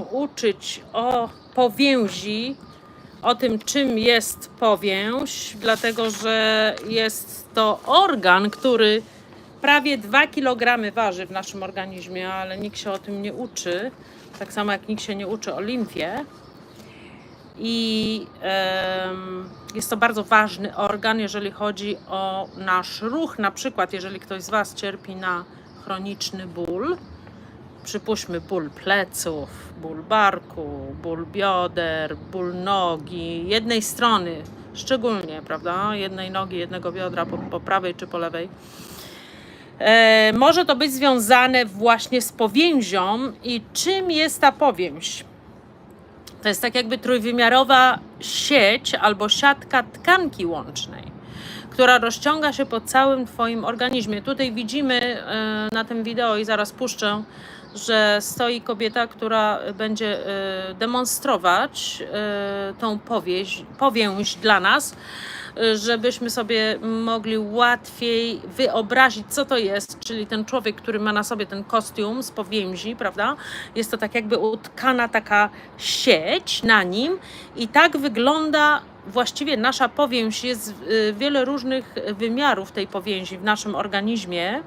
uczyć o powięzi, o tym, czym jest powięź, dlatego że jest to organ, który prawie 2 kg waży w naszym organizmie, ale nikt się o tym nie uczy. Tak samo jak nikt się nie uczy o limfie. I em, jest to bardzo ważny organ, jeżeli chodzi o nasz ruch. Na przykład, jeżeli ktoś z Was cierpi na chroniczny ból, przypuśćmy ból pleców, ból barku, ból bioder, ból nogi, jednej strony szczególnie, prawda? Jednej nogi, jednego biodra po, po prawej czy po lewej. E, może to być związane właśnie z powięzią i czym jest ta powięź? To jest tak jakby trójwymiarowa sieć albo siatka tkanki łącznej, która rozciąga się po całym Twoim organizmie. Tutaj widzimy e, na tym wideo i zaraz puszczę, że stoi kobieta, która będzie e, demonstrować e, tą powieść, powięź dla nas, żebyśmy sobie mogli łatwiej wyobrazić, co to jest, czyli ten człowiek, który ma na sobie ten kostium z powięzi, prawda? Jest to tak jakby utkana taka sieć na nim i tak wygląda właściwie nasza powięź. Jest y, wiele różnych wymiarów tej powięzi w naszym organizmie.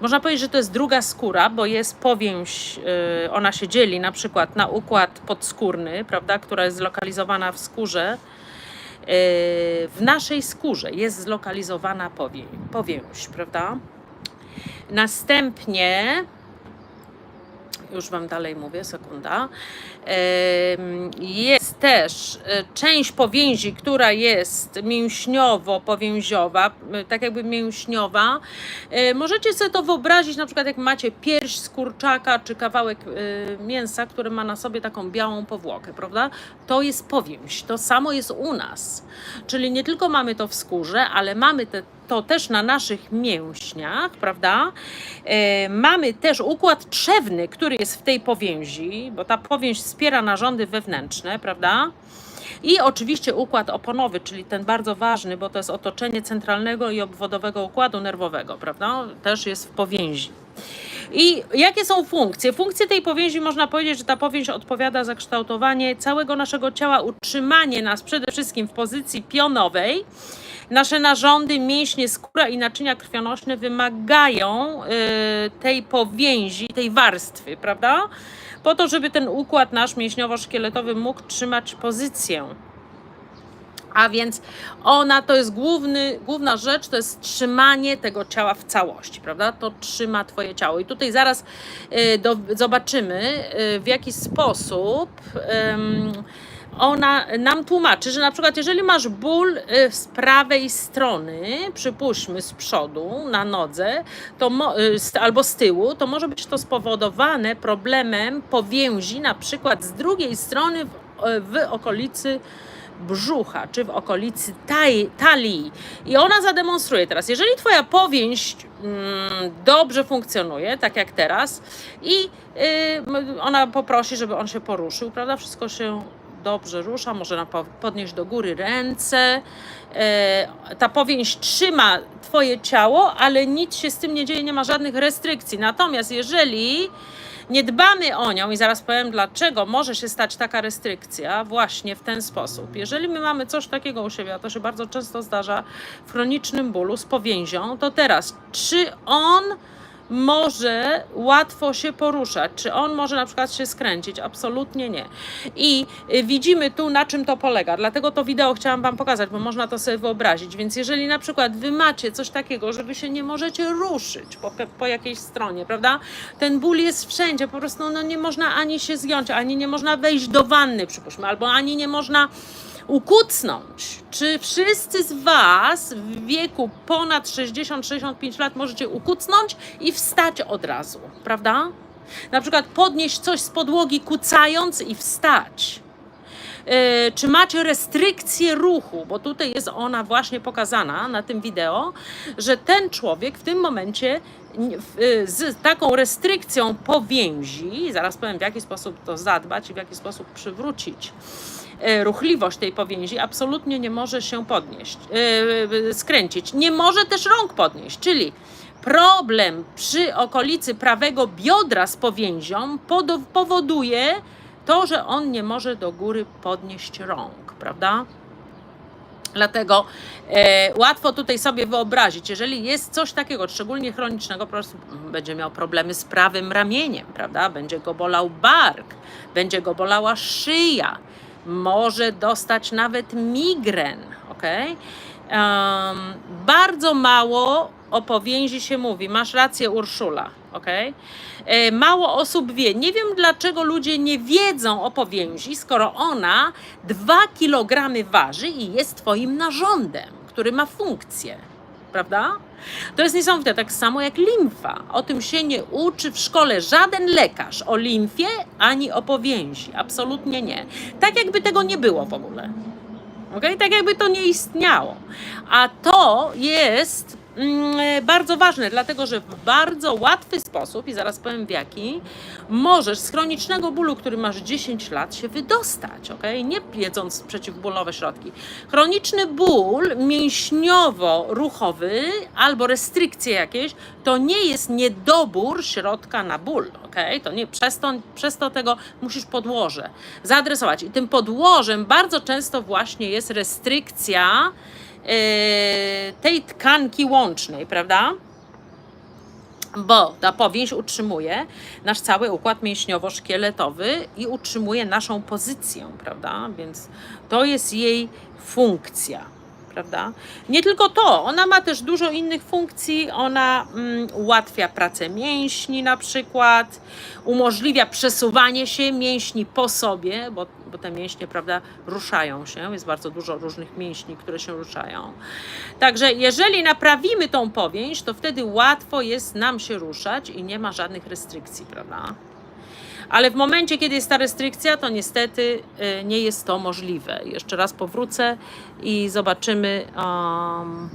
Można powiedzieć, że to jest druga skóra, bo jest powięź, y, ona się dzieli na przykład na układ podskórny, prawda, która jest zlokalizowana w skórze. Y, W naszej skórze jest zlokalizowana powię, powięź, prawda? Następnie, już Wam dalej mówię, sekunda, jest też e, część powięzi, która jest mięśniowo-powięziowa, e, tak jakby mięśniowa. E, Możecie sobie to wyobrazić, na przykład jak macie pierś z kurczaka, czy kawałek mięsa, który ma na sobie taką białą powłokę, prawda? To jest powięź. To samo jest u nas. Czyli nie tylko mamy to w skórze, ale mamy te, to też na naszych mięśniach, prawda? E, mamy też układ trzewny, który jest w tej powięzi, bo ta powięź wspiera narządy wewnętrzne, prawda? I oczywiście układ oponowy, czyli ten bardzo ważny, bo to jest otoczenie centralnego i obwodowego układu nerwowego, prawda? Też jest w powięzi. I jakie są funkcje? Funkcje tej powięzi można powiedzieć, że ta powięź odpowiada za kształtowanie całego naszego ciała, utrzymanie nas przede wszystkim w pozycji pionowej. Nasze narządy, mięśnie, skóra i naczynia krwionośne wymagają y, tej powięzi, tej warstwy, prawda? Po to, żeby ten układ nasz mięśniowo-szkieletowy mógł trzymać pozycję. A więc ona to jest główny, główna rzecz, to jest trzymanie tego ciała w całości, prawda? To trzyma Twoje ciało. I tutaj zaraz y, do, zobaczymy, y, w jaki sposób ym, ona nam tłumaczy, że na przykład jeżeli masz ból y, z prawej strony, przypuśćmy z przodu, na nodze, to y, albo z tyłu, to może być to spowodowane problemem powięzi, na przykład z drugiej strony w, w okolicy brzucha, czy w okolicy taj, talii. I ona zademonstruje teraz, jeżeli Twoja powięź mm, dobrze funkcjonuje, tak jak teraz, i y, ona poprosi, żeby on się poruszył, prawda? Wszystko się dobrze rusza, może podnieść do góry ręce. E, ta powięź trzyma Twoje ciało, ale nic się z tym nie dzieje, nie ma żadnych restrykcji. Natomiast jeżeli nie dbamy o nią i zaraz powiem dlaczego może się stać taka restrykcja właśnie w ten sposób. Jeżeli my mamy coś takiego u siebie, a to się bardzo często zdarza w chronicznym bólu z powięzią, to teraz czy on może łatwo się poruszać, czy on może na przykład się skręcić? Absolutnie nie. I y, widzimy tu, na czym to polega. Dlatego to wideo chciałam Wam pokazać, bo można to sobie wyobrazić. Więc jeżeli na przykład Wy macie coś takiego, że Wy się nie możecie ruszyć po, po jakiejś stronie, prawda? Ten ból jest wszędzie, po prostu no, nie można ani się zgiąć, ani nie można wejść do wanny, przypuśćmy, albo ani nie można ukucnąć. Czy wszyscy z Was w wieku ponad 60-65 lat możecie ukucnąć i wstać od razu, prawda? Na przykład podnieść coś z podłogi, kucając i wstać. E, czy macie restrykcję ruchu, bo tutaj jest ona właśnie pokazana na tym wideo, że ten człowiek w tym momencie y, z taką restrykcją powięzi, zaraz powiem w jaki sposób to zadbać i w jaki sposób przywrócić e, ruchliwość tej powięzi, absolutnie nie może się podnieść, e, e, skręcić. Nie może też rąk podnieść, czyli problem przy okolicy prawego biodra z powięzią powoduje to, że on nie może do góry podnieść rąk, prawda? Dlatego e, łatwo tutaj sobie wyobrazić, jeżeli jest coś takiego, szczególnie chronicznego, po prostu będzie miał problemy z prawym ramieniem, prawda? Będzie go bolał bark, będzie go bolała szyja, może dostać nawet migren, ok? bardzo mało o powięzi się mówi. Masz rację, Urszula, ok? E, mało osób wie. Nie wiem, dlaczego ludzie nie wiedzą o powięzi, skoro ona 2 kg waży i jest Twoim narządem, który ma funkcję. Prawda? To jest niesamowite, tak samo jak limfa. O tym się nie uczy w szkole żaden lekarz o limfie ani o powięzi. Absolutnie nie. Tak jakby tego nie było w ogóle. Okay? Tak jakby to nie istniało. A to jest bardzo ważne, dlatego że w bardzo łatwy sposób, i zaraz powiem w jaki, możesz z chronicznego bólu, który masz 10 lat, się wydostać, ok? Nie jedząc przeciwbólowe środki. Chroniczny ból mięśniowo-ruchowy albo restrykcje jakieś, to nie jest niedobór środka na ból, ok? To nie, przez to, przez to tego musisz podłoże zaadresować. I tym podłożem bardzo często właśnie jest restrykcja tej tkanki łącznej, prawda? Bo ta powięź utrzymuje nasz cały układ mięśniowo-szkieletowy i utrzymuje naszą pozycję, prawda? Więc to jest jej funkcja prawda? Nie tylko to, ona ma też dużo innych funkcji. Ona mm, ułatwia pracę mięśni na przykład, umożliwia przesuwanie się mięśni po sobie, bo, bo te mięśnie, prawda, ruszają się. Jest bardzo dużo różnych mięśni, które się ruszają. Także jeżeli naprawimy tą powięź, to wtedy łatwo jest nam się ruszać i nie ma żadnych restrykcji, prawda? Ale w momencie, kiedy jest ta restrykcja, to niestety y, nie jest to możliwe. Jeszcze raz powrócę i zobaczymy um,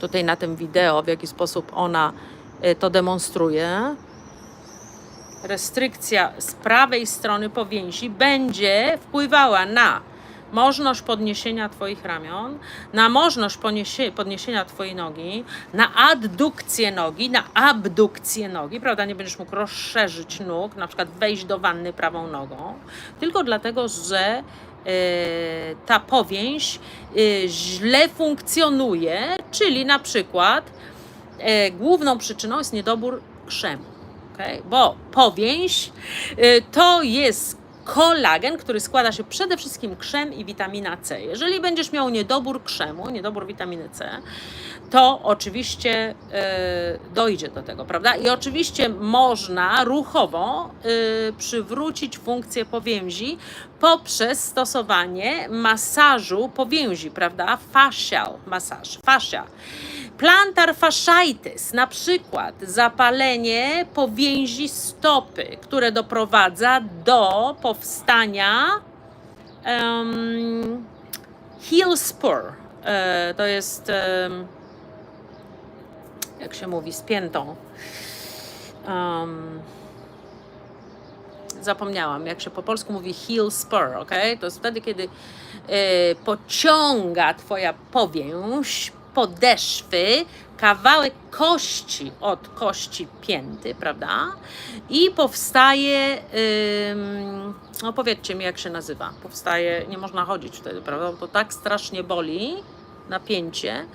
tutaj na tym wideo, w jaki sposób ona y, to demonstruje. Restrykcja z prawej strony powięzi będzie wpływała na możność podniesienia Twoich ramion, na możność podniesienia Twojej nogi, na addukcję nogi, na abdukcję nogi, prawda? Nie będziesz mógł rozszerzyć nóg, na przykład wejść do wanny prawą nogą, tylko dlatego, że e, ta powięź e, źle funkcjonuje, czyli na przykład e, główną przyczyną jest niedobór krzemu. Okay? Bo powięź to jest kolagen, który składa się przede wszystkim krzem i witamina C. Jeżeli będziesz miał niedobór krzemu, niedobór witaminy C, to oczywiście y, dojdzie do tego, prawda? I oczywiście można ruchowo y, przywrócić funkcję powięzi poprzez stosowanie masażu powięzi, prawda? Fascial masaż, fascia. Plantar fasciitis, na przykład zapalenie powięzi stopy, które doprowadza do powstania um, heel spur. E, to jest, um, jak się mówi, spiętą. Um, zapomniałam, jak się po polsku mówi heel spur, ok? To jest wtedy, kiedy e, pociąga twoja powięź podeszwy, kawałek kości od kości pięty, prawda? I powstaje, ym, no powiedzcie mi jak się nazywa, powstaje, nie można chodzić wtedy, prawda? Bo to tak strasznie boli, napięcie,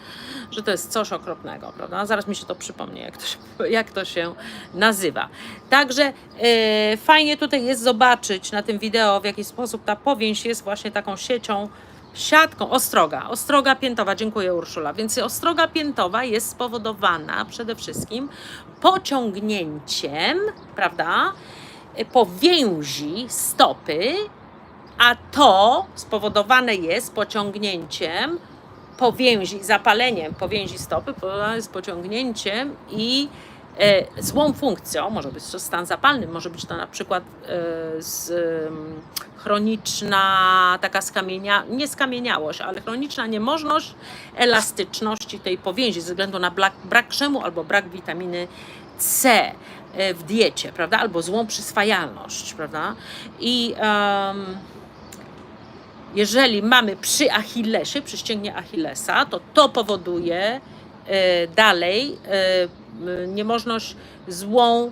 że to jest coś okropnego, prawda? Zaraz mi się to przypomni, jak to się, jak to się nazywa. Także yy, fajnie tutaj jest zobaczyć na tym wideo, w jaki sposób ta powięź jest właśnie taką siecią siatką, ostroga, ostroga piętowa, dziękuję Urszula, więc ostroga piętowa jest spowodowana przede wszystkim pociągnięciem, prawda, powięzi stopy, a to spowodowane jest pociągnięciem powięzi, zapaleniem powięzi stopy, z pociągnięciem i złą funkcją, może być to stan zapalny, może być to na przykład e, z, chroniczna taka skamienia, nie skamieniałość, ale chroniczna niemożność elastyczności tej powięzi ze względu na brak, brak krzemu albo brak witaminy C e, w diecie, prawda, albo złą przyswajalność, prawda, i um, jeżeli mamy przy Achillesie, przy ścięgnie Achillesa, to to powoduje e, dalej e, m, niemożność złą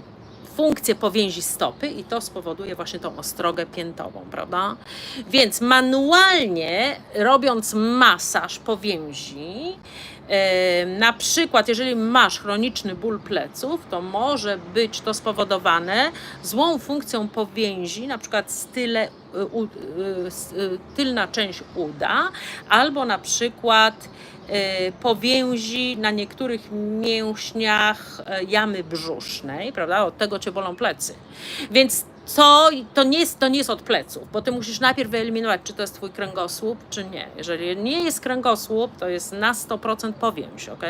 funkcję powięzi stopy i to spowoduje właśnie tą ostrogę piętową, prawda? Więc manualnie robiąc masaż powięzi, e, na przykład jeżeli masz chroniczny ból pleców, to może być to spowodowane złą funkcją powięzi, na przykład style, y, y, y, tylna część uda, albo na przykład y, powięzi na niektórych mięśniach jamy brzusznej, prawda? Od tego cię bolą plecy. Więc to, to, nie jest, to nie jest od pleców, bo ty musisz najpierw wyeliminować, czy to jest twój kręgosłup, czy nie. Jeżeli nie jest kręgosłup, to jest na 100% powięź, ok?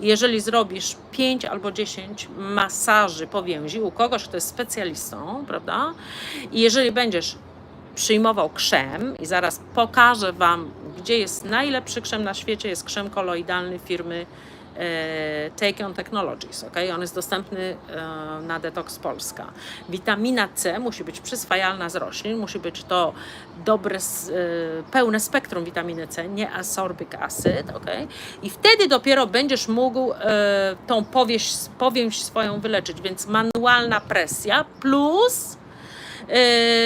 Jeżeli zrobisz 5 albo 10 masaży powięzi u kogoś, kto jest specjalistą, prawda? I jeżeli będziesz przyjmował krzem i zaraz pokażę Wam, gdzie jest najlepszy krzem na świecie, jest krzem koloidalny firmy e, Take On Technologies, ok? On jest dostępny e, na Detox Polska. Witamina C musi być przyswajalna z roślin, musi być to dobre, e, pełne spektrum witaminy C, nie ascorbic acid, ok? I wtedy dopiero będziesz mógł tą powieść, powięź swoją wyleczyć, więc manualna presja plus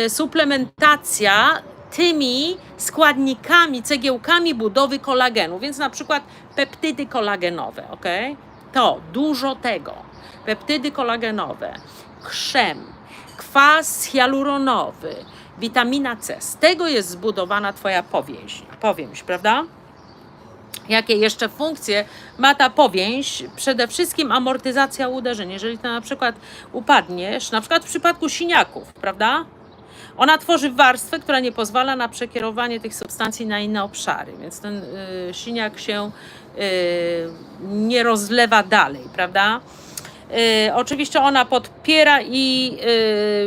suplementacja tymi składnikami, cegiełkami budowy kolagenu, więc na przykład peptydy kolagenowe, ok? To dużo tego. Peptydy kolagenowe, krzem, kwas hialuronowy, witamina C. Z tego jest zbudowana Twoja powięź, powięź prawda? Jakie jeszcze funkcje ma ta powięź? Przede wszystkim amortyzacja uderzeń. Jeżeli ty na przykład upadniesz, na przykład w przypadku siniaków, prawda? Ona tworzy warstwę, która nie pozwala na przekierowanie tych substancji na inne obszary, więc ten y, siniak się y, nie rozlewa dalej, prawda? Y, oczywiście ona podpiera i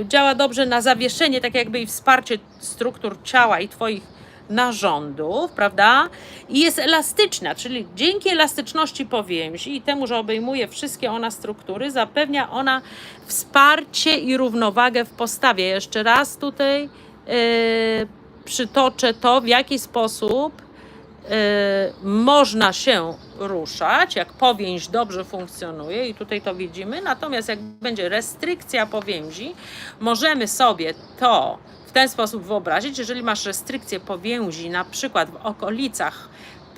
y, działa dobrze na zawieszenie, tak jakby i wsparcie struktur ciała i Twoich narządów, prawda? I jest elastyczna, czyli dzięki elastyczności powięzi i temu, że obejmuje wszystkie ona struktury, zapewnia ona wsparcie i równowagę w postawie. Jeszcze raz tutaj yy, przytoczę to, w jaki sposób yy, można się ruszać, jak powięź dobrze funkcjonuje i tutaj to widzimy, natomiast jak będzie restrykcja powięzi, możemy sobie to ten sposób wyobrazić, jeżeli masz restrykcję powięzi na przykład w okolicach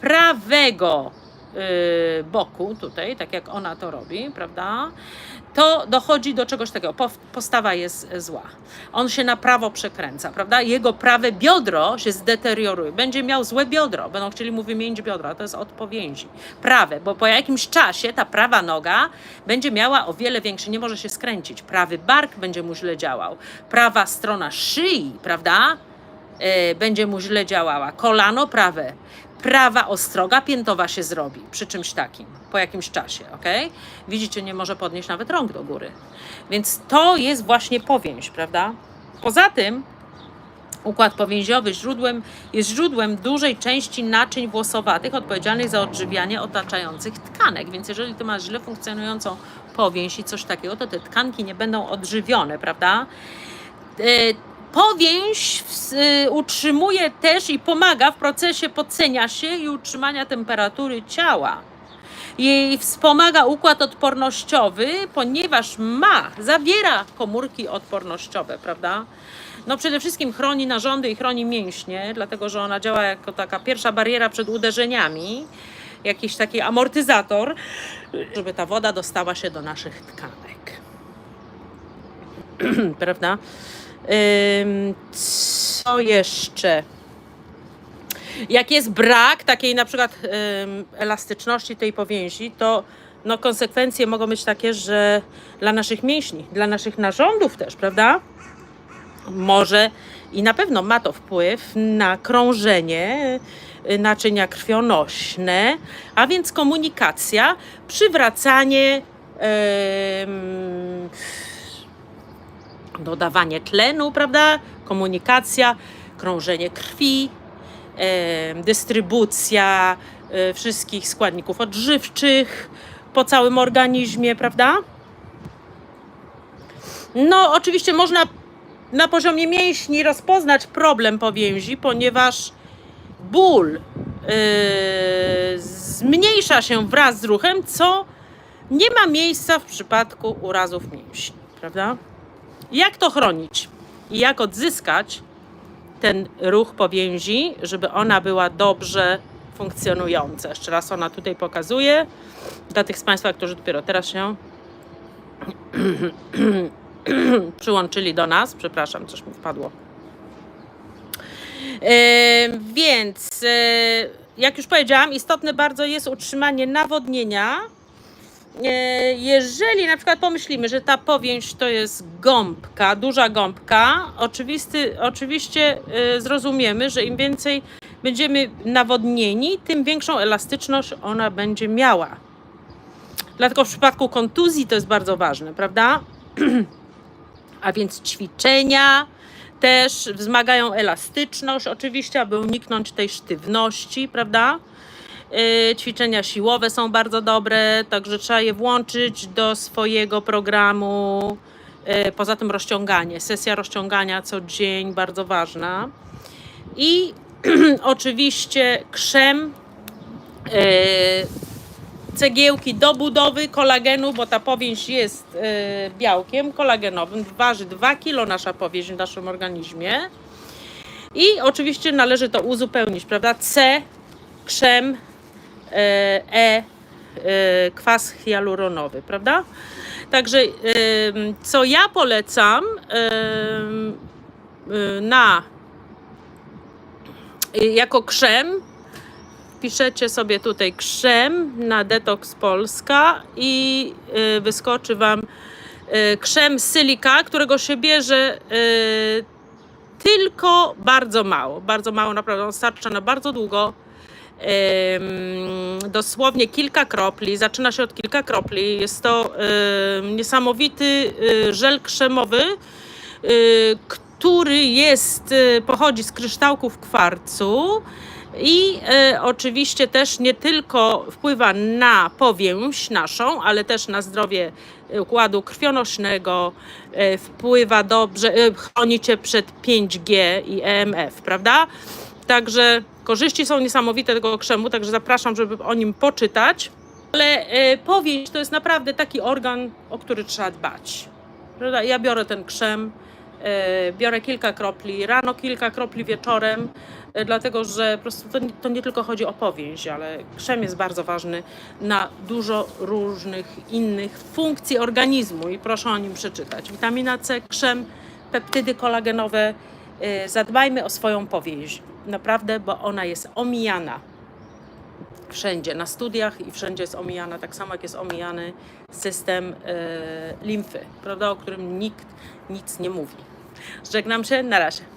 prawego yy, boku, tutaj, tak jak ona to robi, prawda? To dochodzi do czegoś takiego. Po- Postawa jest zła. On się na prawo przekręca, prawda? Jego prawe biodro się zdeterioruje. Będzie miał złe biodro. Będą chcieli mu wymienić biodro. To jest od powięzi. Prawe, bo po jakimś czasie ta prawa noga będzie miała o wiele większy, nie może się skręcić. Prawy bark będzie mu źle działał. Prawa strona szyi, prawda? e, będzie mu źle działała. Kolano prawe, prawa ostroga piętowa się zrobi przy czymś takim po jakimś czasie, ok? Widzicie, nie może podnieść nawet rąk do góry. Więc to jest właśnie powięź, prawda? Poza tym układ powięziowy źródłem, jest źródłem dużej części naczyń włosowatych odpowiedzialnych za odżywianie otaczających tkanek. Więc jeżeli ty masz źle funkcjonującą powięź i coś takiego, to te tkanki nie będą odżywione, prawda? Powięź y, utrzymuje też i pomaga w procesie podcenia się i utrzymania temperatury ciała. Jej wspomaga układ odpornościowy, ponieważ ma, zawiera komórki odpornościowe, prawda? No przede wszystkim chroni narządy i chroni mięśnie, dlatego że ona działa jako taka pierwsza bariera przed uderzeniami, jakiś taki amortyzator, żeby ta woda dostała się do naszych tkanek. prawda? Co jeszcze? Jak jest brak takiej na przykład elastyczności tej powięzi, to no, konsekwencje mogą być takie, że dla naszych mięśni, dla naszych narządów też, prawda? Może i na pewno ma to wpływ na krążenie y, naczynia krwionośne, a więc komunikacja, przywracanie, ym, dodawanie tlenu, prawda? Komunikacja, krążenie krwi, dystrybucja e, wszystkich składników odżywczych po całym organizmie, prawda? No, oczywiście można na poziomie mięśni rozpoznać problem powięzi, ponieważ ból yy, zmniejsza się wraz z ruchem, co nie ma miejsca w przypadku urazów mięśni, prawda? Jak to chronić i jak odzyskać ten ruch powięzi, żeby ona była dobrze funkcjonująca. Jeszcze raz ona tutaj pokazuje dla tych z Państwa, którzy dopiero teraz się przyłączyli do nas. Przepraszam, coś mi wpadło. E, więc, e, jak już powiedziałam, istotne bardzo jest utrzymanie nawodnienia. E, jeżeli na przykład pomyślimy, że ta powięź to jest gąbka, duża gąbka, oczywisty, oczywiście e, zrozumiemy, że im więcej będziemy nawodnieni, tym większą elastyczność ona będzie miała. Dlatego w przypadku kontuzji to jest bardzo ważne, prawda? A więc ćwiczenia też wzmagają elastyczność, oczywiście, aby uniknąć tej sztywności, prawda? Yy, ćwiczenia siłowe są bardzo dobre, także trzeba je włączyć do swojego programu. Yy, poza tym rozciąganie, sesja rozciągania co dzień, bardzo ważna. I oczywiście krzem, yy, cegiełki do budowy kolagenu, bo ta powieść jest białkiem kolagenowym, waży 2 kg nasza powieść w naszym organizmie. I oczywiście należy to uzupełnić, prawda? C, krzem, E, yy, kwas hialuronowy, prawda? Także co ja polecam yy, na jako krzem piszecie sobie tutaj krzem na Detox Polska i wyskoczy Wam krzem sylika, którego się bierze tylko bardzo mało. Bardzo mało, naprawdę on starcza na bardzo długo. Dosłownie kilka kropli, zaczyna się od kilka kropli. Jest to niesamowity y, żel krzemowy, y, który jest, y, pochodzi z kryształków kwarcu i oczywiście też nie tylko wpływa na powięź naszą, ale też na zdrowie układu krwionośnego, y, wpływa dobrze, y, chroni cię przed 5G i EMF, prawda? Także korzyści są niesamowite tego krzemu, także zapraszam, żeby o nim poczytać. Ale y, powięź to jest naprawdę taki organ, o który trzeba dbać. Ja biorę ten krzem, y, biorę kilka kropli, rano kilka kropli wieczorem, y, dlatego że po prostu to, to nie tylko chodzi o powięź, ale krzem jest bardzo ważny na dużo różnych innych funkcji organizmu i proszę o nim przeczytać. Witamina C, krzem, peptydy kolagenowe. Zadbajmy o swoją powięź. Naprawdę, bo ona jest omijana wszędzie, na studiach i wszędzie jest omijana, tak samo jak jest omijany system e, limfy, prawda, o którym nikt nic nie mówi. Żegnam się, na razie.